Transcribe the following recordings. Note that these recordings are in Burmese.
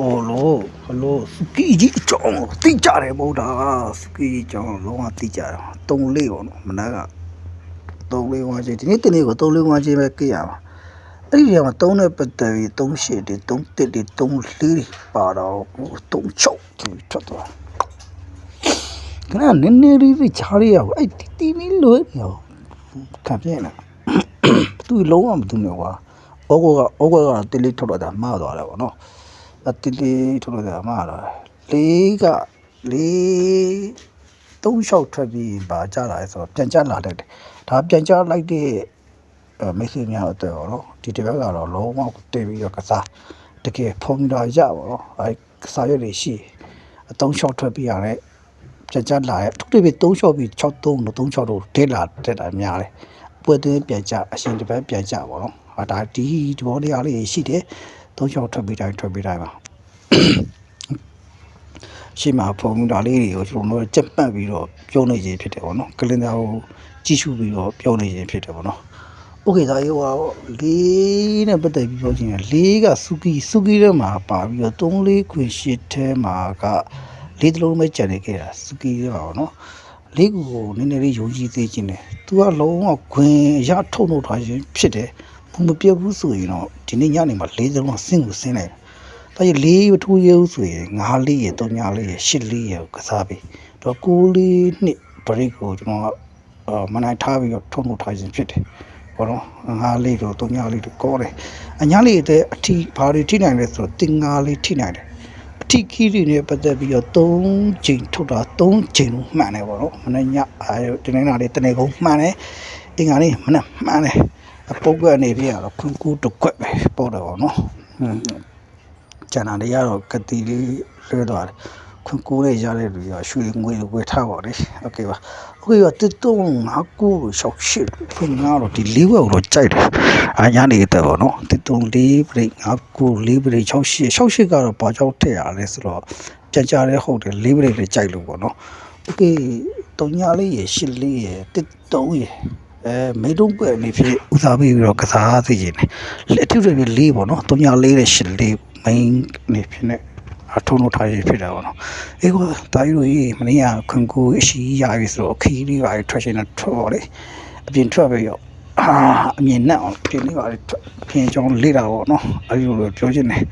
အော်လို့ဟလိုစကီကြီးအကြောင်းကိုသိကြတယ်မဟုတ်တာစကီကြီးအကြောင်းလုံးဝသိကြတယ်တုံလေးပေါ့နော်မနက်ကတုံလေးဝါချင်းဒီနေ့တနေ့ကိုတုံလေးဝါချင်းပဲကြည့်ရမှာအဲ့ဒီထဲမှာတုံးနဲ့ပတ်သက်ပြီးတုံးရှည်တွေတုံးတစ်တွေတုံးလေးတွေပါတော့တုံးချုပ်သူထွက်သွားခဏနည်းနည်းလေးချားရရအဲ့တီတီလေးလို့ရောခံပြင်းလာသူလုံးဝမသူနဲ့ကွာဩကောကဩကောကတလေးထုတ်တော့တာမှားသွားတယ်ပေါ့နော် အတီလီထုတ်လို့ရမှာလားလေးကလေးသုံးလျှောက်ထွက်ပြီးပါကြလာဆိုတော့ပြန်ကြလာတတ်တယ်ဒါပြန်ကြလိုက်တဲ့အဲမိတ်ဆွေများအတွက်ရောနော်ဒီတစ်ပတ်ကတော့လုံးဝတည်ပြီးတော့ကစားတကယ်ဖုံတာရပါတော့အဲကစားရည်တွေရှိအသုံးလျှောက်ထွက်ပြီးရတယ်ပြန်ကြလာရဲ့ထုတ်ပြီးသုံးလျှောက်ပြီး6 3လို့3 6လို့ဒဲလာတက်တာများတယ်ပွဲသွင်းပြန်ကြအရှင်တစ်ပတ်ပြန်ကြပါတော့ဟာဒါဒီဒီဘောလေးအားလေးရှိတယ် သုံးလျှောက်ထွက်ပြီးတိုင်းထွက်ပြီးတိုင်းပါ ရှေ့မှာဖုန်းတာလေးတွေကိုကျွန်တော်တို့ကြက်ပတ်ပြီးတော့ပြောနေခြင်းဖြစ်တယ်ပေါ့နော်ကလင်ဒါကိုကြည့်ရှုပြီးတော့ပြောနေခြင်းဖြစ်တယ်ပေါ့နော်โอเคဒါရောလေးနဲ့ပတ်သက်ပြီးပြောချင်တယ်လေးကစူကီစူကီထဲမှာပါပြီးတော့3လေးခွင်ရှစ်ထဲမှာကလေးတလုံးပဲကြံနေခဲ့တာစူကီထဲမှာပေါ့နော်လေးကူကိုနည်းနည်းလေးယုံကြည်သေးခြင်းတယ်သူကလုံးဝခွင်ရထုတ်လို့ထားခြင်းဖြစ်တယ် ဘုံမပြတ်ဘူးဆိုရင်တော့ဒီနေ့ညနေမှာလေးတလုံးဆင်းကိုဆင်းလိုက်တယ်။ဒါကြီးလေးမထိုးရဘူးဆိုရင်ငါးလေးရယ်၊သုံးညာလေးရယ်၊ရှစ်လေးရယ်ကိုကစားပြီးတော့ကိုးလေးနှစ်ဘရိတ်ကိုကျွန်တော်ကအာမနိုင်ထားပြီးတော့ထုံထုံထားခြင်းဖြစ်တယ်။ဘောနော်ငါးလေးတို့သုံးညာလေးတို့ကောတယ်။အညာလေးတဲ့အထီဘာတွေထိနိုင်လဲဆိုတော့တင်ငါလေးထိနိုင်တယ်။အထီခီးတွေနဲ့ပတ်သက်ပြီးတော့၃ချိန်ထုတ်တာ၃ချိန်လုံးမှန်တယ်ဘောနော်။မနေ့ညအာဒီနေ့နာလေးတနေ့ကုန်မှန်တယ်။အင်္ဂါလေးမနေ့မှန်တယ်။ အပုတ်ကနေပြရတော့ခွန်ကူတစ်ခွက်ပဲပေါ့တယ်ဘောနော်။ဟွန်း ကျန်တာတွေကတော့ကတိလေးလွှဲသွားတယ်ခွန်ကိုးလေးရတဲ့လူကရွှေငွေဝယ်ထားပါလေโอเคပါโอเคပါတစ်တုံးငါကိုရှောက်ရှစ်ခွန်ငါတော့ဒီလေးဝက်ကိုတော့ကြိုက်တယ်အာညာနေတဲ့ပေါ့နော်တစ်တုံးလေးပြိငါကိုလေးပြိ6ရှစ်6ရှစ်ကတော့ဘာကြောင့်ထည့်ရလဲဆိုတော့ကြကြတဲ့ဟုတ်တယ်လေးပြိလေးကြိုက်လို့ပေါ့နော်โอเคတုံညာလေးရရှစ်လေးရတစ်တုံးရ အဲမေတုံးပွဲနေဖြစ်ဦးစားပေးပြီးတော့ကစားသိခြင်းတယ်လက်ထုတွေလေးပေါ့နော်တုံညာလေးနဲ့ရှစ်လေး main နေဖြစ်နေအထုံးလို့ထားရဖြစ်တာပေါ့နော်အေးကွာတာယူကြီးမနေ့ကခွန်ကိုအရှိရပြီဆိုတော့အခီးလေးပါထွက်ရှင်တာထွက်ပါလေအပြင်ထွက်ပြီးတော့အာအမြင်နဲ့အောင်ပြင်လေးပါလေထွက်အပြင်ကြောင်းလေးတာပေါ့နော်အဲဒီလိုပြောချင်တယ်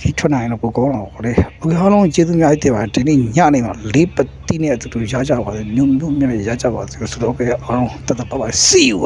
ခီးထွက်နိုင်တော့ပိုကောင်းတော့လေဘယ်ဟာလုံးကျေးဇူးများတင်ပါတယ်ဒီနေ့ညနေမှာလေးပတိနဲ့အတူတူရကြပါစေညုံညုံမြဲမြဲရကြပါစေဆိုတော့ကအားလုံးတတ်တတ်ပါပါ see you